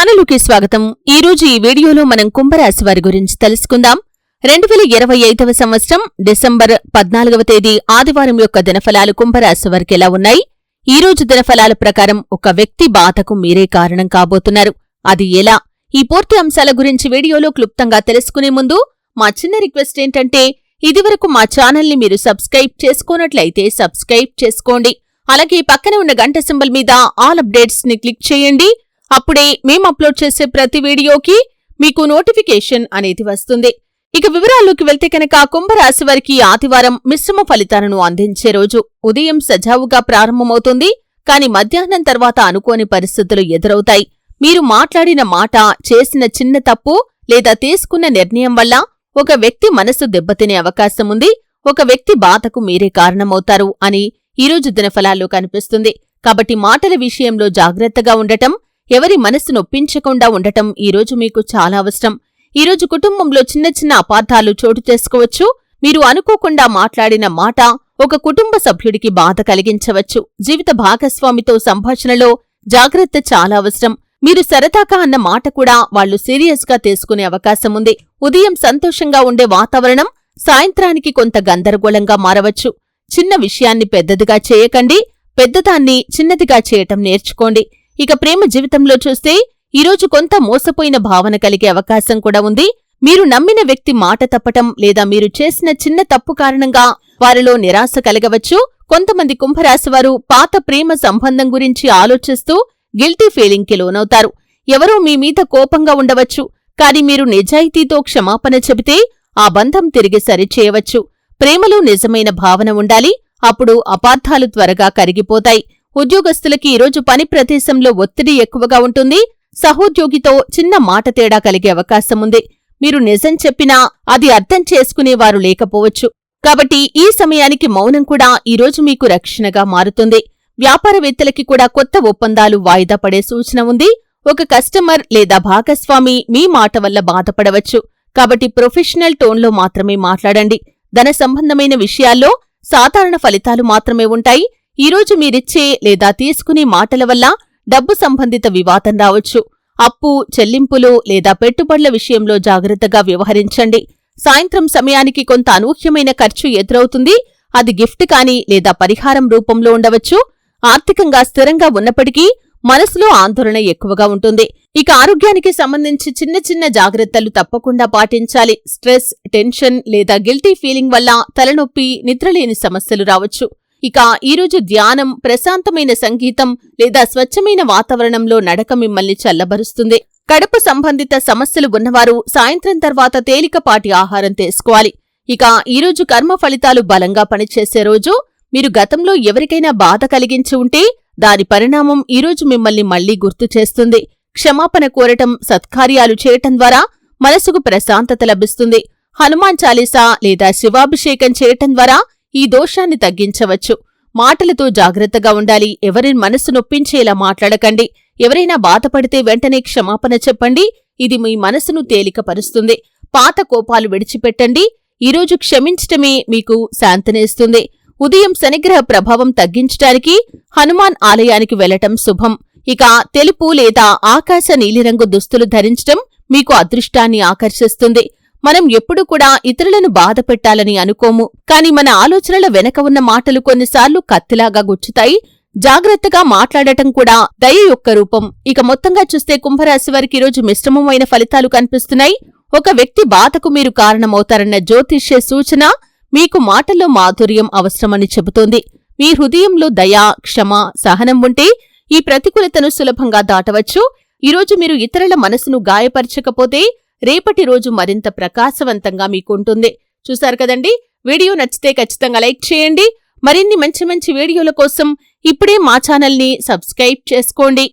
ఛానల్కి స్వాగతం. ఈ రోజు ఈ వీడియోలో మనం కుంభరాశి వారి గురించి తెలుసుకుందాం. రెండు వేల ఇరవై ఐదవ సంవత్సరం డిసెంబర్ పద్నాలుగవ తేదీ ఆదివారం యొక్క దినఫలాలు కుంభరాశి వారికి ఎలా ఉన్నాయి? ఈ రోజు దినఫలాల ప్రకారం ఒక వ్యక్తి బాధకు మీరే కారణం కాబోతున్నారు. అది ఎలా? ఈ పూర్తి అంశాల గురించి వీడియోలో క్లుప్తంగా తెలుసుకునే ముందు మా చిన్న రిక్వెస్ట్ ఏంటంటే ఇదివరకు మా ఛానల్ని మీరు సబ్స్క్రైబ్ చేసుకున్నట్లయితే సబ్స్క్రైబ్ చేసుకోండి. అలాగే పక్కనే ఉన్న గంట సింబల్ మీద ఆల్ అప్డేట్స్ని క్లిక్ చేయండి. అప్పుడే మేం అప్లోడ్ చేసే ప్రతి వీడియోకి మీకు నోటిఫికేషన్ అనేది వస్తుంది. ఇక వివరాల్లోకి వెళ్తే కనుక కుంభరాశి వారికి ఆదివారం మిశ్రమ ఫలితాలను అందించే రోజు. ఉదయం సజావుగా ప్రారంభమవుతుంది. కాని మధ్యాహ్నం తర్వాత అనుకోని పరిస్థితులు ఎదురవుతాయి. మీరు మాట్లాడిన మాట చేసిన చిన్న తప్పు లేదా తీసుకున్న నిర్ణయం వల్ల ఒక వ్యక్తి మనసు దెబ్బతినే అవకాశం ఉంది. ఒక వ్యక్తి బాధకు మీరే కారణమవుతారు అని ఈరోజు దినఫలాల్లో కనిపిస్తుంది. కాబట్టి మాటల విషయంలో జాగ్రత్తగా ఉండటం ఎవరి మనసు నొప్పించకుండా ఉండటం ఈరోజు మీకు చాలా అవసరం. ఈరోజు కుటుంబంలో చిన్న చిన్న అపార్థాలు చోటు చేసుకోవచ్చు. మీరు అనుకోకుండా మాట్లాడిన మాట ఒక కుటుంబ సభ్యుడికి బాధ కలిగించవచ్చు. జీవిత భాగస్వామితో సంభాషణలో జాగ్రత్త చాలా అవసరం. మీరు సరదాగా అన్న మాట కూడా వాళ్ళు సీరియస్గా తీసుకునే అవకాశం ఉంది. ఉదయం సంతోషంగా ఉండే వాతావరణం సాయంత్రానికి కొంత గందరగోళంగా మారవచ్చు. చిన్న విషయాన్ని పెద్దదిగా చేయకండి. పెద్దదాన్ని చిన్నదిగా చేయటం నేర్చుకోండి. ఇక ప్రేమ జీవితంలో చూస్తే ఈరోజు కొంత మోసపోయిన భావన కలిగే అవకాశం కూడా ఉంది. మీరు నమ్మిన వ్యక్తి మాట తప్పటం లేదా మీరు చేసిన చిన్న తప్పు కారణంగా వారిలో నిరాశ కలగవచ్చు. కొంతమంది కుంభరాశివారు పాత ప్రేమ సంబంధం గురించి ఆలోచిస్తూ గిల్టీ ఫీలింగ్కి లోనవుతారు. ఎవరో మీ మీద కోపంగా ఉండవచ్చు. కాని మీరు నిజాయితీతో క్షమాపణ చెబితే ఆ బంధం తిరిగి సరిచేయవచ్చు. ప్రేమలో నిజమైన భావన ఉండాలి. అప్పుడు అపార్థాలు త్వరగా కరిగిపోతాయి. ఉద్యోగస్తులకి ఈరోజు పని ప్రదేశంలో ఒత్తిడి ఎక్కువగా ఉంటుంది. సహోద్యోగితో చిన్న మాట తేడా కలిగే అవకాశం ఉంది. మీరు నిజం చెప్పినా అది అర్థం చేసుకునేవారు లేకపోవచ్చు. కాబట్టి ఈ సమయానికి మౌనం కూడా ఈరోజు మీకు రక్షణగా మారుతుంది. వ్యాపారవేత్తలకి కూడా కొత్త ఒప్పందాలు వాయిదా పడే సూచన ఉంది. ఒక కస్టమర్ లేదా భాగస్వామి మీ మాట వల్ల బాధపడవచ్చు. కాబట్టి ప్రొఫెషనల్ టోన్లో మాత్రమే మాట్లాడండి. ధన సంబంధమైన విషయాల్లో సాధారణ ఫలితాలు మాత్రమే ఉంటాయి. ఈరోజు మీరిచ్చే లేదా తీసుకునే మాటల వల్ల డబ్బు సంబంధిత వివాదం రావచ్చు. అప్పు చెల్లింపులు లేదా పెట్టుబడుల విషయంలో జాగ్రత్తగా వ్యవహరించండి. సాయంత్రం సమయానికి కొంత అనూహ్యమైన ఖర్చు ఎదురవుతుంది. అది గిఫ్ట్ కానీ లేదా పరిహారం రూపంలో ఉండవచ్చు. ఆర్థికంగా స్థిరంగా ఉన్నప్పటికీ మనసులో ఆందోళన ఎక్కువగా ఉంటుంది. ఇక ఆరోగ్యానికి సంబంధించి చిన్న చిన్న జాగ్రత్తలు తప్పకుండా పాటించాలి. స్ట్రెస్ టెన్షన్ లేదా గిల్టీ ఫీలింగ్ వల్ల తలనొప్పి నిద్రలేని సమస్యలు రావచ్చు. ఇక ఈరోజు ధ్యానం ప్రశాంతమైన సంగీతం లేదా స్వచ్ఛమైన వాతావరణంలో నడక మిమ్మల్ని చల్లబరుస్తుంది. కడుపు సంబంధిత సమస్యలు ఉన్నవారు సాయంత్రం తర్వాత తేలికపాటి ఆహారం తీసుకోవాలి. ఇక ఈరోజు కర్మ ఫలితాలు బలంగా పనిచేసే రోజు మీరు గతంలో ఎవరికైనా బాధ కలిగించి ఉంటే దాని పరిణామం ఈరోజు మిమ్మల్ని మళ్ళీ గుర్తు చేస్తుంది. క్షమాపణ కోరటం సత్కార్యాలు చేయటం ద్వారా మనసుకు ప్రశాంతత లభిస్తుంది. హనుమాన్ చాలీసా లేదా శివాభిషేకం చేయటం ద్వారా ఈ దోషాన్ని తగ్గించవచ్చు. మాటలతో జాగ్రత్తగా ఉండాలి. ఎవరి మనసు నొప్పించేలా మాట్లాడకండి. ఎవరైనా బాధపడితే వెంటనే క్షమాపణ చెప్పండి. ఇది మీ మనసును తేలికపరుస్తుంది. పాత కోపాలు విడిచిపెట్టండి. ఈరోజు క్షమించటమే మీకు శాంతినేస్తుంది. ఉదయం శనిగ్రహ ప్రభావం తగ్గించటానికి హనుమాన్ ఆలయానికి వెళ్ళటం శుభం. ఇక తెలుపు లేదా ఆకాశ నీలిరంగు దుస్తులు ధరించటం మీకు అదృష్టాన్ని ఆకర్షిస్తుంది. మనం ఎప్పుడూ కూడా ఇతరులను బాధపెట్టాలని అనుకోము. కాని మన ఆలోచనల వెనక ఉన్న మాటలు కొన్నిసార్లు కత్తిలాగా గుచ్చుతాయి. జాగ్రత్తగా మాట్లాడటం కూడా దయ యొక్క రూపం. ఇక మొత్తంగా చూస్తే కుంభరాశి వారికి ఈరోజు మిశ్రమమైన ఫలితాలు కనిపిస్తున్నాయి. ఒక వ్యక్తి బాధకు మీరు కారణమవుతారన్న జ్యోతిష్య సూచన మీకు మాటల్లో మాధుర్యం అవసరమని చెబుతోంది. మీ హృదయంలో దయ క్షమ సహనం ఉంటే ఈ ప్రతికూలతను సులభంగా దాటవచ్చు. ఈరోజు మీరు ఇతరుల మనసును గాయపరచకపోతే రేపటి రోజు మరింత ప్రకాశవంతంగా మీకుంటుంది. చూశారు కదండి? వీడియో నచ్చితే ఖచ్చితంగా లైక్ చేయండి. మరిన్ని మంచి మంచి వీడియోల కోసం ఇప్పుడే మా ఛానల్ని సబ్స్క్రైబ్ చేసుకోండి.